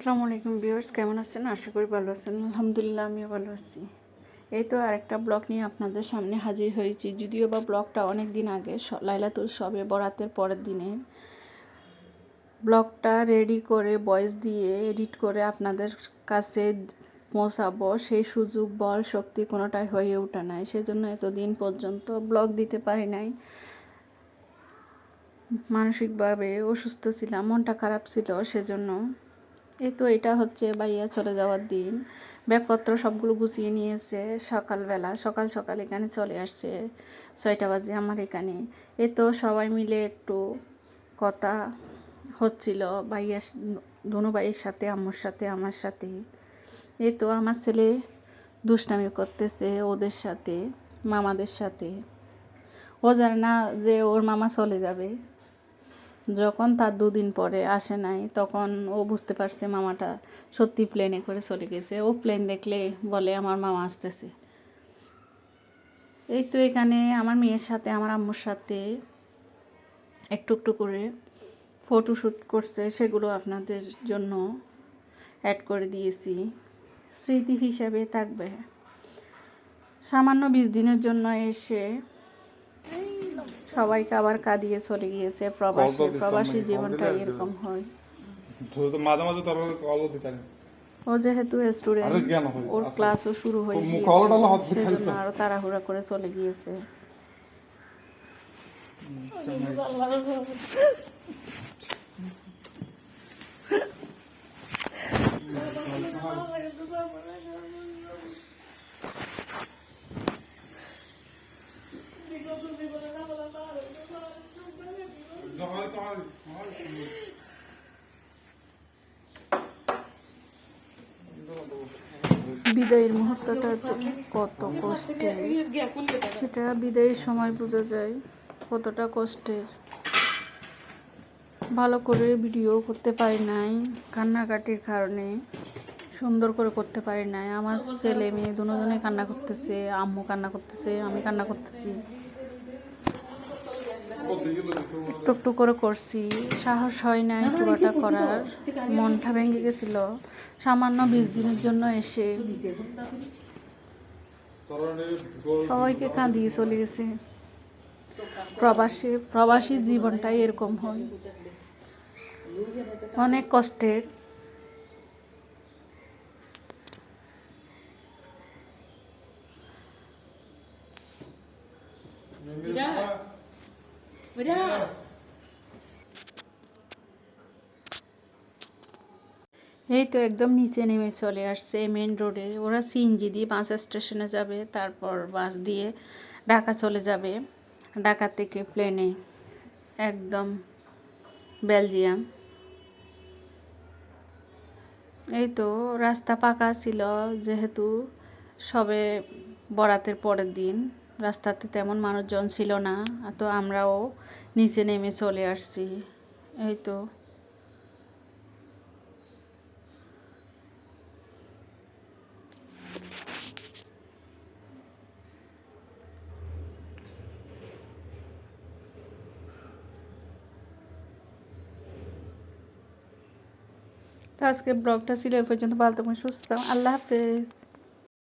আসসালামু আলাইকুম ভিউয়ার্স, কেমন আছেন? আশা করি ভালো আছেন। আলহামদুলিল্লাহ, আমিও ভালো আছি। এই তো আরেকটা ব্লগ নিয়ে আপনাদের সামনে হাজির হয়েছি। যদিও বা ব্লগটা অনেক দিন আগে লাইলাতুল সবে বরাতের পরের দিনে ব্লগটা রেডি করে ভয়েস দিয়ে এডিট করে আপনাদের কাছে পৌঁছাবো। সেই সুযোগ, বল, শক্তি কোনোটাই হয়ে ওঠে নাই। সেজন্য এতদিন পর্যন্ত ব্লগ দিতে পারি নাই। মানসিকভাবে অসুস্থ ছিলাম, মনটা খারাপ ছিল, সেজন্য এই তো এটা হচ্ছে বাইয়া চলে যাওয়ার দিন। ব্যাগপত্র সবগুলো গুছিয়ে নিয়েছে সকালবেলা, সকাল সকাল এখানে চলে আসছে ছয়টা বাজে আমার এখানে। এ তো সবাই মিলে একটু কথা হচ্ছিল ভাইয়া দনু ভাইয়ের সাথে, আম্মুর সাথে, আমার সাথে। এ তো আমার ছেলে দুষ্টামি করতেছে ওদের সাথে, মামাদের সাথে। ও জানে না যে ওর মামা চলে যাবে। যখন তার দুদিন পরে আসে নাই, তখন ও বুঝতে পারছে মামাটা সত্যি প্লেনে করে চলে গেছে। ও প্লেন দেখলে বলে, আমার মামা আসতেছে। এই তো এখানে আমার মেয়ের সাথে, আমার আম্মুর সাথে একটু একটু করে ফটোশ্যুট করছে। সেগুলো আপনাদের জন্য অ্যাড করে দিয়েছি। স্মৃতি হিসাবে থাকবে। সামান্য বিশ দিনের জন্য এসে সবাইকে আবার কাঁদিয়ে চলে গিয়েছে প্রবাসী প্রবাসী জীবনটা এরকম হয়। তো তো মাঝে মাঝে তোর কল দিতাম। ও যেহেতু স্টুডেন্ট ওর আচ্ছা। ক্লাসও শুরু হয়ে গিয়েছে সেজন্য আরও তাড়াহুড়া করে চলে গিয়েছে। বিদায়ের মুহূর্তটাতে কত কষ্টে সেটা বিদায়ের সময় বোঝা যায় কতটা কষ্টের। ভালো করে ভিডিও করতে পারি নাই, কান্নাকাটির কারণে সুন্দর করে করতে পারি নাই। আমার ছেলে মেয়ে দুজনে কান্না করতেছে, আম্মু কান্না করতেছে, আমি কান্না করতেছি। একটু করে করছি। সাহস হয় নাই পুরোটা করার। মনটা ভেঙে গেছিল। সামান্য বিশ দিনের জন্য এসে সবাইকে কাঁদিয়ে চলে গেছে। প্রবাসী প্রবাসী জীবনটাই এরকম হয়। অনেক কষ্টের। এই তো একদম নিচে নেমে চলে আসছে মেন রোডে ওরা সিএনজি দিয়ে বাস স্টেশনে যাবে, তারপর বাস দিয়ে ঢাকা চলে যাবে। ঢাকা থেকে প্লেনে একদম বেলজিয়াম। এই তো রাস্তা পাকা ছিল, যেহেতু সবে বরাতের পরের দিন। রাস্তাতে তেমন মানুষজন ছিল না, তো আমরাও নিচে নেমে চলে আসছি। এই তো। তো আজকে ব্লগটা ছিল এ পর্যন্ত। ভালো থাকুন, সুস্থ আল্লাহ হাফেজ।